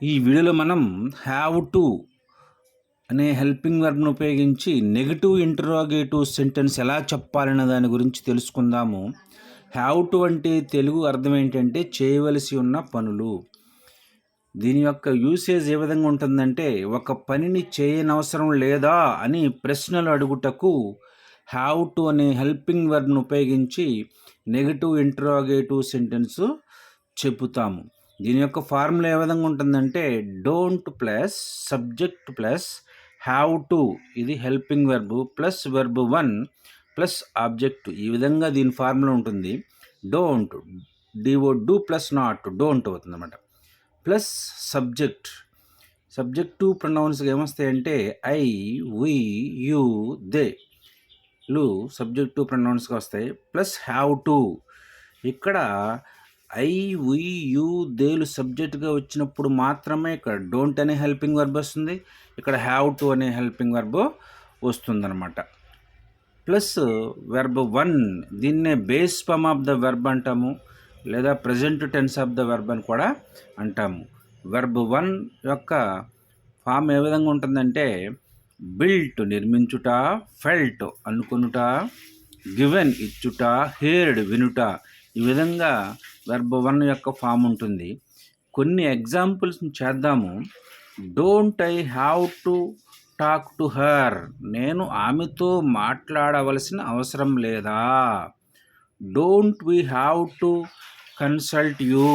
ఈ వీడియోలో మనం హ్యావ్ టు అనే హెల్పింగ్ వర్బ్ను ఉపయోగించి నెగటివ్ ఇంటరాగేటివ్ సెంటెన్స్ ఎలా చెప్పాలనే దాని గురించి తెలుసుకుందాము. హ్యావ్ టు అంటే తెలుగు అర్థం ఏంటంటే చేయవలసి ఉన్న పనులు. దీని యొక్క యూసేజ్ ఏ విధంగా ఉంటుందంటే ఒక పనిని చేయనవసరం లేదా అని ప్రశ్నలు అడుగుటకు హ్యావ్ టు అనే హెల్పింగ్ వర్బ్ను ఉపయోగించి నెగటివ్ ఇంటరాగేటివ్ సెంటెన్స్ చెబుతాము. దీని యొక్క ఫార్ములా ఏ విధంగా ఉంటుందంటే don't plus subject plus have to ఇది helping verb plus verb one plus object ఈ విధంగా దీని ఫార్ములా ఉంటుంది. Don't DO do plus not don't అవుతుంది అనమాట ప్లస్ సబ్జెక్ట్ సబ్జెక్టు ప్రొనౌన్స్గా ఏమొస్తాయంటే ఐ వి యు దే లు సబ్జెక్టు ప్రొనౌన్స్గా వస్తాయి. ప్లస్ హ్యావ్ టు ఇక్కడ ఐ వి యు దేలు సబ్జెక్ట్గా వచ్చినప్పుడు మాత్రమే ఇక్కడ డోంట్ అనే హెల్పింగ్ వర్బ్ వస్తుంది. ఇక్కడ హ్యావ్ టు అనే హెల్పింగ్ వర్బ్ వస్తుందన్నమాట. ప్లస్ వెర్బ్ వన్ దీన్నే base form of the verb అంటాము లేదా present tense of the verb అని కూడా అంటాము. వెర్బ్ వన్ యొక్క ఫామ్ ఏ విధంగా ఉంటుందంటే బిల్ట్ నిర్మించుట ఫెల్ట్ అనుకొనుట గివెన్ ఇచ్చుట హేర్డ్ వినుట ఈ విధంగా వెర్బ్ వన్ యొక్క ఫామ్ ఉంటుంది. కొన్ని ఎగ్జాంపుల్స్ చేద్దాము. Don't I have to talk to her నేను ఆమెతో మాట్లాడవలసిన అవసరం లేదా? Don't we have to consult you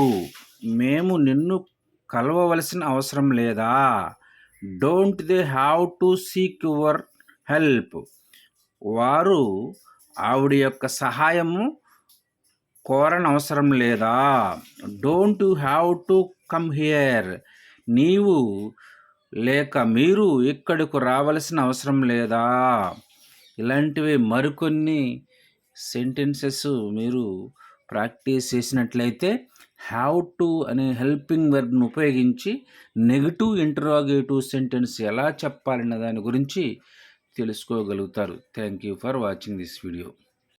మేము నిన్ను కలవవలసిన అవసరం లేదా? Don't they have to seek your help వారు ఆవిడ యొక్క సహాయము కోరనవసరం లేదా? Don't have to come here. నీవు లేక మీరు ఇక్కడకు రావలసిన అవసరం లేదా? ఇలాంటివి మరికొన్ని సెంటెన్సెస్ మీరు ప్రాక్టీస్ చేసినట్లయితే హ్యావ్ టు అనే హెల్పింగ్ వర్బ్ను ఉపయోగించి నెగిటివ్ ఇంటరాగేటివ్ సెంటెన్స్ ఎలా చెప్పాలన్న దాని గురించి తెలుసుకోగలుగుతారు. Thank you for watching this video.